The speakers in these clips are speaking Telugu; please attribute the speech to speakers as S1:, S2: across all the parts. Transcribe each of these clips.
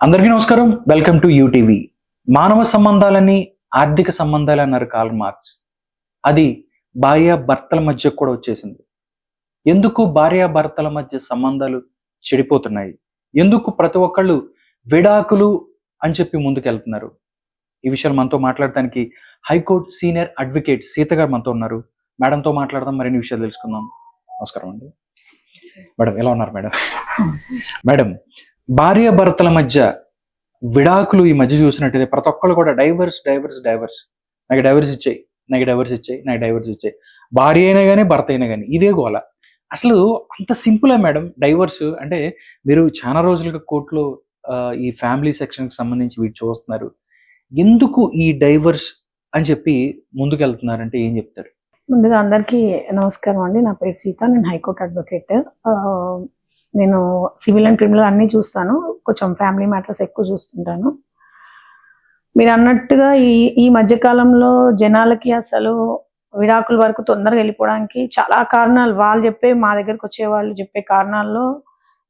S1: అందరికీ నమస్కారం. వెల్కమ్ టు యూటీవీ మానవ సంబంధాలని ఆర్థిక సంబంధాలు అన్నారు కాల్ మార్క్స్ అది భార్య భర్తల మధ్య కూడా వచ్చేసింది. ఎందుకు భార్య భర్తల మధ్య సంబంధాలు చెడిపోతున్నాయి? ఎందుకు ప్రతి ఒక్కళ్ళు విడాకులు అని చెప్పి ముందుకెళ్తున్నారు? ఈ విషయాలు మనతో మాట్లాడటానికి హైకోర్టు సీనియర్ అడ్వకేట్ సీత గారు మనతో ఉన్నారు. మేడంతో మాట్లాడదాం మరిన్ని విషయాలు తెలుసుకుందాం. నమస్కారం అండి. మేడం ఎలా ఉన్నారు మేడం? మేడం భార్య భర్తల మధ్య విడాకులు ఈ మధ్య చూసినట్టయితే ప్రతి ఒక్కళ్ళు కూడా డైవర్స్ డైవర్స్ డైవర్స్. నాకు డైవర్స్ ఇచ్చాయి నాకు డైవర్స్ ఇచ్చాయి నాకు డైవర్స్ ఇచ్చాయి. భార్య అయినా కానీ భర్త అయినా కానీ ఇదే గోల. అసలు అంత సింపులే మేడం డైవర్స్ అంటే మీరు చాలా రోజులుగా కోర్టులో ఈ ఫ్యామిలీ సెక్షన్కి సంబంధించి వీటి చూస్తున్నారు. ఎందుకు ఈ డైవర్స్ అని చెప్పి ముందుకెళ్తున్నారంటే ఏం చెప్తారు?
S2: ముందుగా అందరికీ నమస్కారం అండి. నా పేరు సీత నేను హైకోర్టు అడ్వకేట్. నేను సివిల్ అండ్ క్రిమినల్ అన్నీ చూస్తాను. కొంచెం ఫ్యామిలీ మ్యాటర్స్ ఎక్కువ చూస్తుంటాను. మీరు అన్నట్టుగా ఈ ఈ మధ్యకాలంలో జనాలకి అసలు విడాకుల వరకు తొందరగా వెళ్ళిపోవడానికి చాలా కారణాలు వాళ్ళు చెప్పే మా దగ్గరకు వచ్చే వాళ్ళు చెప్పే కారణాల్లో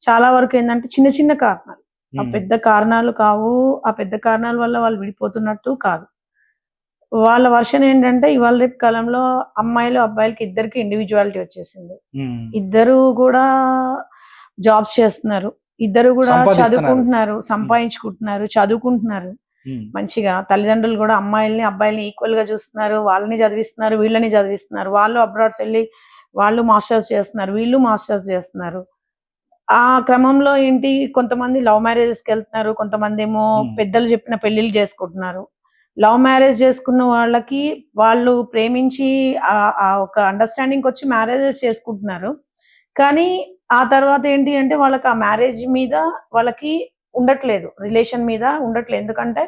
S2: చాలా వరకు ఏంటంటే చిన్న చిన్న కారణాలు. ఆ పెద్ద కారణాలు కావు ఆ పెద్ద కారణాల వల్ల వాళ్ళు విడిపోతున్నట్టు కాదు. వాళ్ళ వర్షన్ ఏంటంటే ఇవాళ రేపు కాలంలో అమ్మాయిలు అబ్బాయిలకి ఇద్దరికి ఇండివిజువాలిటీ వచ్చేసింది. ఇద్దరు కూడా జాబ్స్ చేస్తున్నారు. ఇద్దరు కూడా. చదువుకుంటున్నారు సంపాదించుకుంటున్నారు చదువుకుంటున్నారు. మంచిగా తల్లిదండ్రులు కూడా అమ్మాయిల్ని అబ్బాయిల్ని ఈక్వల్గా చూస్తున్నారు. వాళ్ళని చదివిస్తున్నారు వీళ్ళని చదివిస్తున్నారు. వాళ్ళు అబ్రాడ్స్ వెళ్ళి వాళ్ళు మాస్టర్స్ చేస్తున్నారు వీళ్ళు మాస్టర్స్ చేస్తున్నారు. ఆ క్రమంలో ఏంటి కొంతమంది లవ్ మ్యారేజెస్కి వెళ్తున్నారు కొంతమంది ఏమో. పెద్దలు చెప్పిన పెళ్ళిళ్ళు చేసుకుంటున్నారు. లవ్ మ్యారేజ్ చేసుకున్న వాళ్ళకి వాళ్ళు ప్రేమించి ఒక అండర్స్టాండింగ్ వచ్చి మ్యారేజెస్ చేసుకుంటున్నారు. కానీ ఆ తర్వాత ఏంటి అంటే వాళ్ళకి ఆ మ్యారేజ్ మీద వాళ్ళకి ఉండట్లేదు రిలేషన్ మీద ఉండట్లేదు. ఎందుకంటే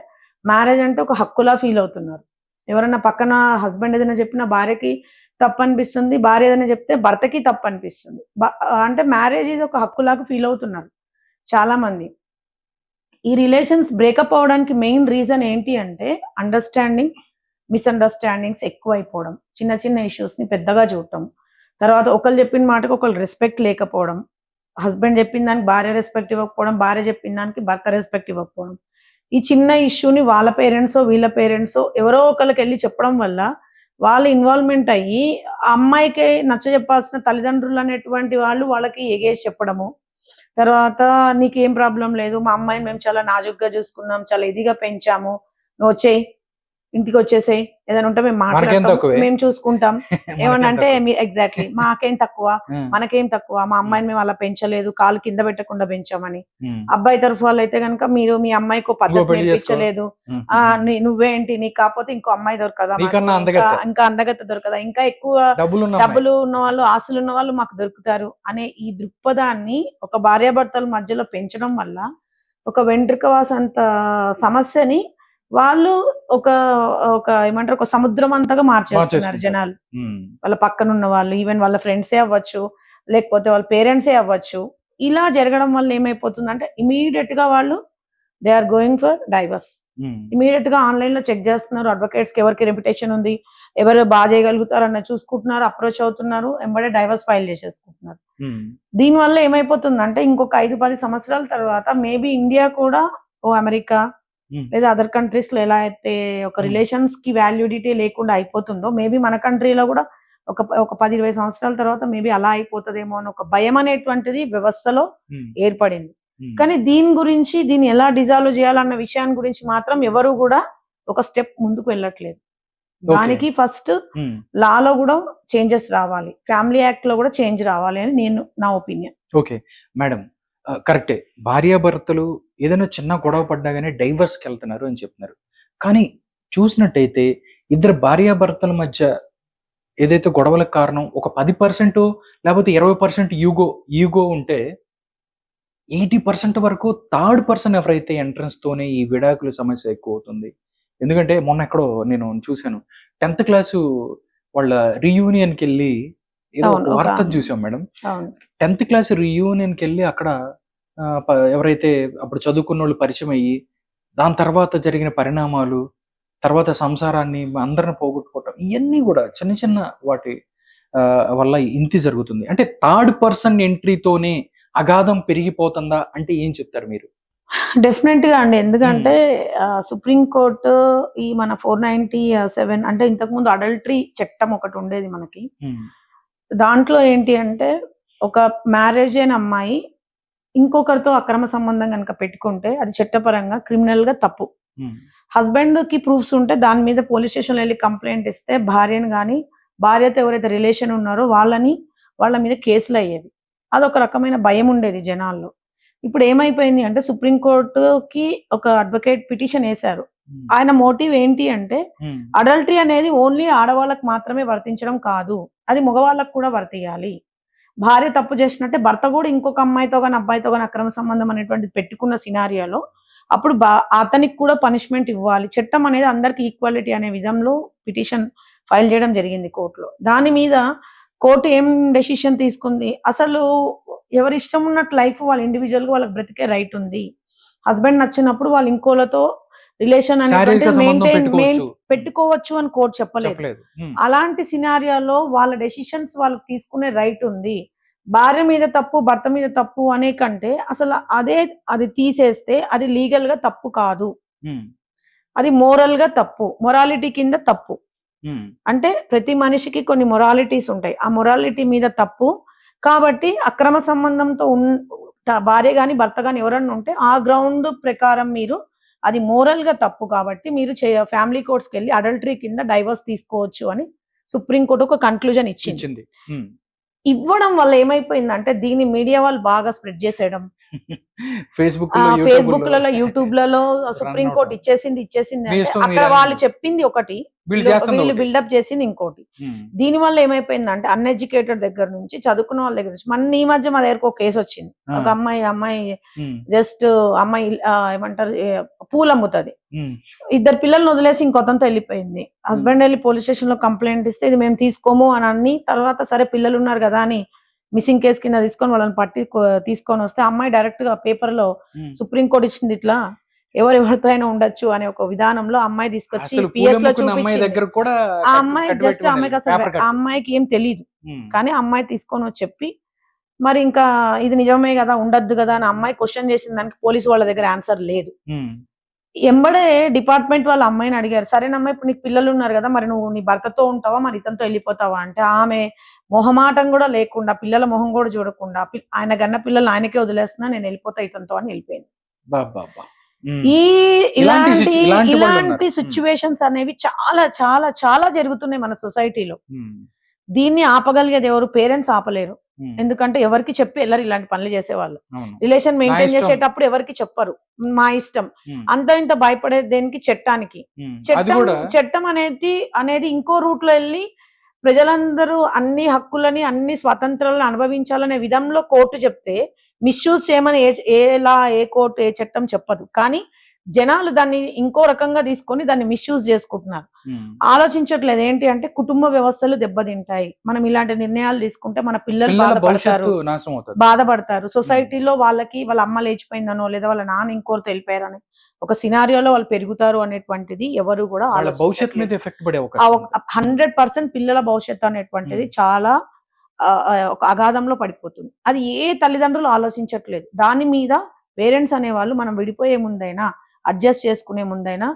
S2: మ్యారేజ్ అంటే ఒక హక్కులా ఫీల్ అవుతున్నారు. ఎవరైనా పక్కన హస్బెండ్ ఏదైనా చెప్పినా భార్యకి తప్పు అనిపిస్తుంది భార్య ఏదైనా చెప్తే భర్తకి తప్పు అనిపిస్తుంది అంటే మ్యారేజ్ ఈజ్ ఒక హక్కులాగా ఫీల్ అవుతున్నారు చాలా మంది ఈ రిలేషన్స్ బ్రేకప్ అవడానికి మెయిన్ రీజన్ ఏంటి అంటే అండర్స్టాండింగ్ మిస్అండర్స్టాండింగ్స్ ఎక్కువైపోవడం చిన్న చిన్న ఇష్యూస్ని ని పెద్దగా చూడటం తర్వాత ఒకళ్ళు చెప్పిన మాటకు ఒకళ్ళు రెస్పెక్ట్ లేకపోవడం హస్బెండ్ చెప్పిన దానికి భార్య రెస్పెక్ట్ ఇవ్వకపోవడం భార్య చెప్పిన దానికి భర్త రెస్పెక్ట్ ఇవ్వకపోవడం. ఈ చిన్న ఇష్యూని వాళ్ళ పేరెంట్స్ వీళ్ళ పేరెంట్స్ ఎవరో ఒకరికి వెళ్ళి చెప్పడం వల్ల వాళ్ళు ఇన్వాల్వ్మెంట్ అయ్యి అమ్మాయికి నచ్చ చెప్పాల్సిన తల్లిదండ్రులు అనేటువంటి వాళ్ళు వాళ్ళకి ఎగేసి చెప్పడము. తర్వాత నీకేం ప్రాబ్లం లేదు మా అమ్మాయిని మేము చాలా నాజుగ్గా చూసుకున్నాం చాలా ఇదిగా పెంచాము. నువ్వు వచ్చేయి. ఇంటికి వచ్చేసేయి ఏదైనా ఉంటే మేము మాట్లాడతాం? మేము చూసుకుంటాం. ఏమన్నా అంటే మీరు ఎగ్జాక్ట్లీ మాకేం తక్కువ మనకేం తక్కువ మా అమ్మాయిని మేము అలా పెంచలేదు కాలు కింద పెట్టకుండా పెంచామని. అబ్బాయి తరఫు వాళ్ళు అయితే కనుక మీరు మీ అమ్మాయికి పద్ధతి. నేర్పించలేదు. ఆ నువ్వేంటి నీకు కాకపోతే ఇంకో అమ్మాయి దొరకదా ఇంకా
S1: అందగత్త.
S2: దొరకదా? ఇంకా ఎక్కువ
S1: డబ్బులు ఉన్న
S2: వాళ్ళు ఆస్తులు ఉన్న వాళ్ళు మాకు దొరుకుతారు అనే ఈ దృక్పథాన్ని ఒక భార్యాభర్తల మధ్యలో పెంచడం వల్ల ఒక వెంట్రుకవాస అంత సమస్యని వాళ్ళు ఒక ఒక ఏమంటారు ఒక సముద్రం అంతగా మార్చేస్తున్నారు. జనాలు. వాళ్ళ పక్కన ఉన్న వాళ్ళు ఈవెన్ వాళ్ళ ఫ్రెండ్సే అవ్వచ్చు లేకపోతే వాళ్ళ పేరెంట్సే అవ్వచ్చు ఇలా జరగడం వల్ల ఏమైపోతుందంటే ఇమీడియట్గా వాళ్ళు they are going for divorce ఇమీడియట్గా ఆన్లైన్లో చెక్ చేస్తున్నారు అడ్వకేట్స్కి ఎవరికి రెప్యుటేషన్ ఉంది ఎవరు బాగా చేయగలుగుతారు అన్న చూసుకుంటున్నారు అప్రోచ్ అవుతున్నారు ఎంబడే డైవర్స్ ఫైల్ చేసేసుకుంటున్నారు. వల్ల ఏమైపోతుందంటే ఇంకొక ఐదు పది సంవత్సరాల తర్వాత మేబీ ఇండియా కూడా ఓ అమెరికా. లేదా అదర్ కంట్రీస్లో ఎలా అయితే ఒక
S1: Hmm.
S2: రిలేషన్స్కి వాల్యూడిటీ లేకుండా అయిపోతుందో మేబీ మన కంట్రీలో కూడా ఒక ఒక పది ఇరవై సంవత్సరాల తర్వాత మేబీ అలా అయిపోతుందేమో అని ఒక భయం అనేటువంటిది వ్యవస్థలో
S1: ఉమ్,
S2: ఏర్పడింది. కానీ దీని గురించి దీన్ని ఎలా డిజాల్వ్ చేయాలన్న విషయాన్ని గురించి మాత్రం ఎవరు కూడా ఒక స్టెప్ ముందుకు వెళ్ళట్లేదు. దానికి ఫస్ట్ లాలో కూడా చేంజెస్ రావాలి. ఫ్యామిలీ యాక్ట్లో కూడా చేంజ్ రావాలి అని నేను నా ఒపీనియన్
S1: ఓకే మేడం కరెక్టే. భార్యాభర్తలు ఏదైనా చిన్న గొడవ పడ్డా కానీ డైవర్స్కి వెళ్తున్నారు అని చెప్తున్నారు కానీ చూసినట్టయితే ఇద్దరు భార్యాభర్తల మధ్య ఏదైతే గొడవలకు కారణం ఒక పది పర్సెంట్ లేకపోతే ఇరవై పర్సెంట్ యూగో ఈగో ఉంటే ఎయిటీ పర్సెంట్ వరకు థర్డ్ పర్సన్ ఎవరైతే ఎంట్రన్స్ తోనే ఈ విడాకుల సమస్య ఎక్కువ అవుతుంది ఎందుకంటే మొన్న ఎక్కడో నేను చూశాను. టెన్త్ క్లాసు వాళ్ళ రీయూనియన్కి వెళ్ళి ఏదో వార్త. చూసాం మేడం. టెన్త్ క్లాస్ రీయూనియన్కి వెళ్ళి అక్కడ ఎవరైతే అప్పుడు చదువుకున్న వాళ్ళు పరిచయం అయ్యి దాని తర్వాత జరిగిన పరిణామాలు తర్వాత సంసారాన్ని అందరిని పోగొట్టుకోవటం ఇవన్నీ కూడా చిన్న చిన్న వాటి వల్ల ఇంతి జరుగుతుంది. అంటే థర్డ్ పర్సన్ ఎంట్రీతోనే అగాధం పెరిగిపోతుందా అంటే ఏం చెప్తారు మీరు?
S2: డెఫినెట్గా అండి. ఎందుకంటే సుప్రీం కోర్టు ఈ మన ఫోర్ నైన్టీ సెవెన్ అంటే ఇంతకు ముందు అడల్టరీ చట్టం ఒకటి ఉండేది మనకి. దాంట్లో ఏంటి అంటే ఒక మ్యారేజ్ అయిన అమ్మాయి ఇంకొకరితో అక్రమ సంబంధం కనుక పెట్టుకుంటే అది చట్టపరంగా క్రిమినల్గా తప్పు. హస్బెండ్కి ప్రూఫ్స్ ఉంటే దాని మీద పోలీస్ స్టేషన్ వెళ్ళి కంప్లైంట్ ఇస్తే భార్యను కానీ భార్యతో ఎవరైతే రిలేషన్ ఉన్నారో వాళ్ళని వాళ్ళ మీద కేసులు అయ్యేవి. అదొక రకమైన భయం ఉండేది జనాల్లో. ఇప్పుడు ఏమైపోయింది అంటే సుప్రీం కోర్టుకి ఒక అడ్వకేట్ పిటిషన్ వేశారు. ఆయన మోటివ్ ఏంటి అంటే అడల్టరీ అనేది ఓన్లీ ఆడవాళ్ళకి మాత్రమే వర్తించడం కాదు. అది మగవాళ్ళకు కూడా వర్తియాలి భార్య తప్పు చేసినట్టే భర్త కూడా ఇంకొక అమ్మాయితో కానీ అబ్బాయితో కానీ అక్రమ సంబంధం అనేటువంటిది పెట్టుకున్న సినారియాలో అప్పుడు బా- అతనికి కూడా పనిష్మెంట్ ఇవ్వాలి. చట్టం అనేది అందరికి ఈక్వాలిటీ అనే విధంలో పిటిషన్ ఫైల్ చేయడం జరిగింది కోర్టులో. దాని మీద కోర్టు ఏం డెసిషన్ తీసుకుంది? అసలు ఎవరి ఇష్టం ఉన్నట్టు లైఫ్ వాళ్ళ ఇండివిజువల్గా వాళ్ళకి బ్రతికే రైట్ ఉంది. హస్బెండ్ నచ్చినప్పుడు వాళ్ళు ఇంకోలతో రిలేషన్ అనేది
S1: పెట్టుకోవచ్చు.
S2: అని కోర్టు చెప్పలేదు. అలాంటి సినారియాలో వాళ్ళ డెసిషన్స్ వాళ్ళకి తీసుకునే రైట్ ఉంది. భార్య మీద తప్పు భర్త మీద తప్పు అనే కంటే అసలు అదే అది తీసేస్తే అది లీగల్గా తప్పు కాదు. అది మోరల్గా తప్పు. మొరాలిటీ కింద తప్పు. అంటే ప్రతి మనిషికి కొన్ని మొరాలిటీస్ ఉంటాయి. ఆ మొరాలిటీ మీద తప్పు. కాబట్టి అక్రమ సంబంధంతో భార్య గాని భర్త గాని ఎవరన్నా ఉంటే ఆ గ్రౌండ్ ప్రకారం మీరు అది మోరల్గా తప్పు కాబట్టి మీరు ఫ్యామిలీ కోర్ట్స్కి వెళ్ళి అడల్టరీ కింద డైవర్స్ తీసుకోవచ్చు అని సుప్రీం కోర్టు ఒక కన్క్లూజన్ ఇచ్చింది. ఇవ్వడం వల్ల ఏమైపోయిందంటే దీన్ని మీడియా వాళ్ళు బాగా స్ప్రెడ్ చేసేయడం
S1: ఫేస్బుక్
S2: ఫేస్బుక్లలో యూట్యూబ్లలో సుప్రీం. కోర్టు ఇచ్చేసింది ఇచ్చేసింది అక్కడ వాళ్ళు. చెప్పింది ఒకటి.
S1: వీళ్ళు.
S2: బిల్డప్ చేసింది ఇంకోటి. దీని వల్ల ఏమైపోయిందంటే అన్ఎడ్యుకేటెడ్ దగ్గర నుంచి చదువుకున్న వాళ్ళ దగ్గర నుంచి మన ఈ మధ్య మా దగ్గరకు ఒక కేసు వచ్చింది. ఒక అమ్మాయి అమ్మాయి జస్ట్ అమ్మాయి ఏమంటారు పూలు అమ్ముతుంది. ఇద్దరు పిల్లల్ని వదిలేసి ఇంకొతంతో వెళ్ళిపోయింది. హస్బెండ్ వెళ్ళి పోలీస్ స్టేషన్లో కంప్లైంట్ ఇస్తే ఇది మేము తీసుకోము అని అన్ని తర్వాత సరే పిల్లలు ఉన్నారు కదా అని మిస్సింగ్ కేసు కింద తీసుకొని వాళ్ళని పట్టి తీసుకొని వస్తే అమ్మాయి డైరెక్ట్గా పేపర్లో
S1: ఉమ్.
S2: సుప్రీం కోర్ట్ ఇచ్చింది ఇట్లా ఎవరెవరితో అయినా ఉండొచ్చు అనే ఒక విధానంలో అమ్మాయి తీసుకొచ్చి
S1: పిఎస్లో కూడా
S2: ఆ అమ్మాయి జస్ట్ ఆమెకి అసలు. ఆ అమ్మాయికి ఏం తెలియదు కానీ అమ్మాయి తీసుకొని వచ్చి చెప్పి మరి ఇంకా ఇది నిజమే కదా ఉండద్దు కదా అని అమ్మాయి క్వశ్చన్ చేసిన దానికి పోలీసు వాళ్ళ దగ్గర ఆన్సర్ లేదు. ఎంబడే డిపార్ట్మెంట్ వాళ్ళ అమ్మాయిని అడిగారు సరేనమ్మా ఇప్పుడు నీకు పిల్లలు ఉన్నారు కదా మరి నువ్వు నీ భర్తతో ఉంటావా మరి ఇతనితో వెళ్ళిపోతావా? అంటే ఆమె మొహమాటం కూడా లేకుండా పిల్లల మొహం కూడా చూడకుండా ఆయన గన్న పిల్లలు ఆయనకే వదిలేస్తున్నా నేను వెళ్ళిపోతా ఇతనితో అని వెళ్ళిపోయింది. ఈ
S1: ఇలాంటి
S2: ఇలాంటి. సిచ్యువేషన్స్ అనేవి చాలా చాలా చాలా జరుగుతున్నాయి మన సొసైటీలో దీన్ని ఆపగలిగేది ఎవరు? పేరెంట్స్ ఆపలేరు. ఎందుకంటే ఎవరికి చెప్పి వెళ్ళరు ఇలాంటి పనులు చేసేవాళ్ళు. Relation maintain. చేసేటప్పుడు ఎవరికి చెప్పరు. మా ఇష్టం. అంత ఇంత భయపడే దేనికి చట్టానికి చట్టం చట్టం అనేది అనేది ఇంకో రూట్లో వెళ్ళి ప్రజలందరూ అన్ని హక్కులని అన్ని స్వాతంత్రాలను అనుభవించాలనే విధంలో కోర్టు చెప్తే మిస్యూజ్ చేయమని ఏ ఎలా ఏ కోర్టు ఏ చట్టం చెప్పదు. కానీ జనాలు దాన్ని ఇంకో రకంగా తీసుకొని దాన్ని మిస్యూజ్ చేసుకుంటున్నారు. ఆలోచించట్లేదు. ఏంటి అంటే కుటుంబ వ్యవస్థలు దెబ్బతింటాయి. మనం ఇలాంటి నిర్ణయాలు తీసుకుంటే మన పిల్లలు బాధపడతారు. బాధపడతారు. సొసైటీలో వాళ్ళకి వాళ్ళ అమ్మ లేచిపోయిందనో లేదా వాళ్ళ నాన్న ఇంకోరితో వెళ్ళిపోయారని ఒక సినారియోలో వాళ్ళు పెరుగుతారు అనేటువంటిది ఎవరు కూడా
S1: వాళ్ళ భవిష్యత్తు మీద ఎఫెక్ట్ పడే.
S2: హండ్రెడ్ పర్సెంట్ పిల్లల భవిష్యత్తు అనేటువంటిది. చాలా ఒక అగాధంలో పడిపోతుంది అది ఏ తల్లిదండ్రులు ఆలోచించట్లేదు దాని మీద పేరెంట్స్ అనేవాళ్ళు మనం విడిపోయే ముందైనా అడ్జస్ట్ చేసుకునే ముందైనా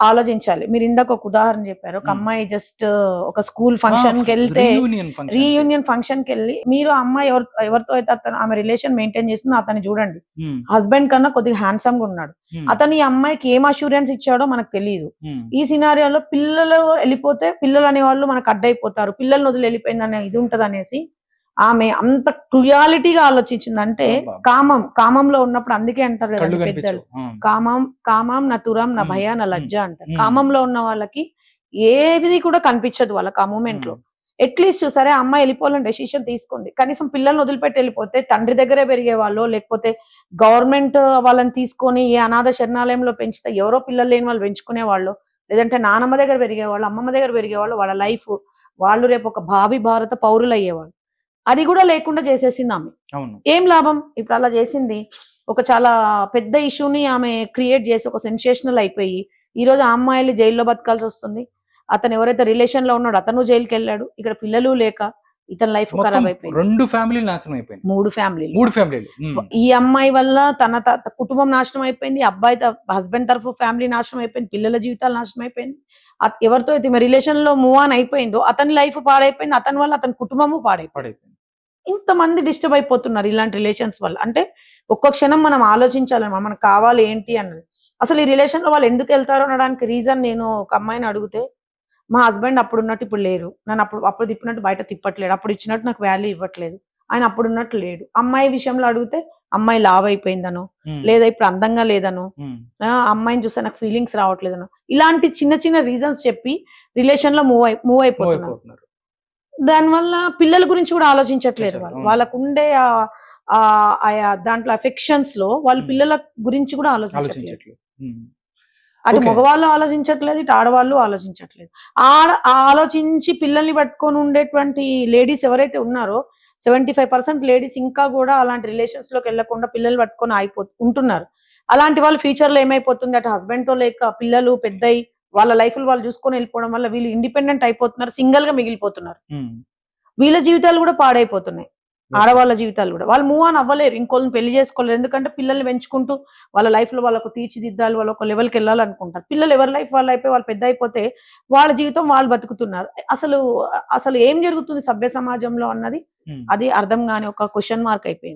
S2: ఆలోచించాలి. మీరు ఇందాక ఒక ఉదాహరణ చెప్పారు. ఒక. అమ్మాయి జస్ట్ ఒక స్కూల్ ఫంక్షన్కి వెళ్తే. రీయూనియన్ ఫంక్షన్కి వెళ్ళి మీరు అమ్మాయి ఎవరు ఎవరితో అయితే అతను ఆమె రిలేషన్ మెయింటైన్ చేస్తుందో అతన్ని చూడండి. హస్బెండ్ కన్నా కొద్దిగా హ్యాండ్సమ్గా ఉన్నాడు. అతను ఈ అమ్మాయికి ఏం అష్యూరెన్స్ ఇచ్చాడో మనకు తెలియదు ఈ సినారియోలో పిల్లలు వెళ్ళిపోతే పిల్లలు అనేవాళ్ళు మనకు అడ్డైపోతారు. పిల్లల్ని వదిలి వెళ్ళిపోయిందనే ఇది ఉంటది అనేసి ఆమె అంత క్రుయాలిటీగా ఆలోచించింది అంటే
S1: అబ్బా.
S2: కామం కామంలో ఉన్నప్పుడు అందుకే అంటారు కదా పెద్దలు కామం కామం నా తురం నా. భయ నా. లజ్జ అంటారు. కామంలో ఉన్న వాళ్ళకి ఏది కూడా కనిపించదు వాళ్ళకి ఆ
S1: మూమెంట్లో
S2: అట్లీస్ట్ సరే ఆ అమ్మాయి వెళ్ళిపోవాలని డెసిషన్ తీసుకుంది కనీసం పిల్లల్ని వదిలిపెట్టి వెళ్ళిపోతే తండ్రి దగ్గరే పెరిగే వాళ్ళు లేకపోతే గవర్నమెంట్ వాళ్ళని తీసుకొని ఏ అనాథ శరణాలయంలో పెంచితే ఎవరో పిల్లలు లేని వాళ్ళు పెంచుకునే వాళ్ళు లేదంటే నానమ్మ దగ్గర పెరిగేవాళ్ళు అమ్మమ్మ దగ్గర పెరిగేవాళ్ళు వాళ్ళ లైఫ్ వాళ్ళు రేపు ఒక భావి భారత పౌరులు అయ్యేవాళ్ళు అది కూడా లేకుండా చేసేసింది ఆమె. ఏం లాభం? ఇప్పుడు అలా చేసింది. ఒక చాలా పెద్ద ఇష్యూని ఆమె క్రియేట్ చేసి ఒక సెన్సేషనల్ అయిపోయి ఈ రోజు ఆ అమ్మాయిలు జైల్లో బతకాల్సి వస్తుంది. అతను ఎవరైతే రిలేషన్లో ఉన్నాడో అతను జైలుకి వెళ్ళాడు. ఇక్కడ పిల్లలు లేక ఇతని లైఫ్ ఖరాబ్ అయిపోయింది.
S1: రెండు ఫ్యామిలీలు నాశనం అయిపోయింది
S2: మూడు ఫ్యామిలీలు
S1: మూడు ఫ్యామిలీలు
S2: ఈ అమ్మాయి వల్ల తన కుటుంబం నాశనం అయిపోయింది. అబ్బాయి హస్బెండ్ తరఫు ఫ్యామిలీ నాశనం అయిపోయింది. పిల్లల జీవితాలు నాశనం అయిపోయింది. ఎవరితో అయితే రిలేషన్లో మూవ్ ఆన్ అయిపోయిందో అతని లైఫ్ పాడైపోయింది అతని వల్ల అతని కుటుంబము పాడైపోయింది.
S1: పాడైపోయింది.
S2: ఇంతమంది డిస్టర్బ్ అయిపోతున్నారు ఇలాంటి రిలేషన్స్ వల్ల. అంటే ఒక్క క్షణం మనం ఆలోచించాలన్నమాట మనకు కావాలి ఏంటి? అన్నది. అసలు ఈ రిలేషన్లో వాళ్ళు ఎందుకు వెళ్తారో అనడానికి రీజన్ నేను ఒక అమ్మాయిని అడిగితే మా హస్బెండ్ అప్పుడు ఉన్నట్టు ఇప్పుడు లేరు. నన్ను అప్పుడు అప్పుడు తిప్పినట్టు బయట తిప్పట్లేడు అప్పుడు ఇచ్చినట్టు నాకు వాల్యూ ఇవ్వట్లేదు. ఆయన అప్పుడు ఉన్నట్టు లేడు. అమ్మాయి విషయంలో అడిగితే అమ్మాయి లావ్ అయిపోయిందను లేదా ఇప్పుడు అందంగా లేదను అమ్మాయిని చూస్తే నాకు ఫీలింగ్స్ రావట్లేదను. ఇలాంటి చిన్న చిన్న రీజన్స్ చెప్పి రిలేషన్లో మూవ్ అయి మూవ్ అయిపోతున్నారు. దానివల్ల పిల్లల గురించి కూడా ఆలోచించట్లేదు వాళ్ళు.
S1: అవును.
S2: వాళ్ళకు ఉండే ఆ- ఆ ఆయా దాంట్లో అఫెక్షన్స్లో వాళ్ళ. పిల్లల గురించి కూడా ఆలోచించట్లేదు. అటు. మగవాళ్ళు ఆలోచించట్లేదు ఇటు ఆడవాళ్ళు ఆలోచించట్లేదు. ఆడ ఆ ఆలోచించి పిల్లల్ని పట్టుకొని ఉండేటువంటి లేడీస్ ఎవరైతే ఉన్నారో సెవెంటీ ఫైవ్ పర్సెంట్ లేడీస్ ఇంకా కూడా అలాంటి రిలేషన్స్లోకి వెళ్ళకుండా పిల్లల్ని పట్టుకొని ఆగిపో ఉంటున్నారు. అలాంటి వాళ్ళు ఫ్యూచర్లో ఏమైపోతుంది? అటు హస్బెండ్తో లేక పిల్లలు పెద్దయి వాళ్ళ లైఫ్ వాళ్ళు చూసుకొని వెళ్ళిపోవడం వల్ల వీళ్ళు ఇండిపెండెంట్ అయిపోతున్నారు సింగిల్గా మిగిలిపోతున్నారు. వీళ్ళ జీవితాలు కూడా పాడైపోతున్నాయి. ఆడవాళ్ళ జీవితాలు కూడా. వాళ్ళు మూవ్ ఆన్ అవ్వలేరు. ఇంకోళ్ళని పెళ్ళి చేసుకోలేరు. ఎందుకంటే పిల్లల్ని పెంచుకుంటూ వాళ్ళ లైఫ్లో వాళ్ళకు తీర్చిదిద్దాలి వాళ్ళు ఒక లెవెల్కి వెళ్ళాలనుకుంటారు. పిల్లలు ఎవరి లైఫ్ వాళ్ళ అయిపోయి వాళ్ళు పెద్ద అయిపోతే వాళ్ళ జీవితం వాళ్ళు బతుకుతున్నారు. అసలు అసలు ఏం జరుగుతుంది సభ్య సమాజంలో అన్నది. అది అర్థం కాని ఒక క్వశ్చన్ మార్క్ అయిపోయింది.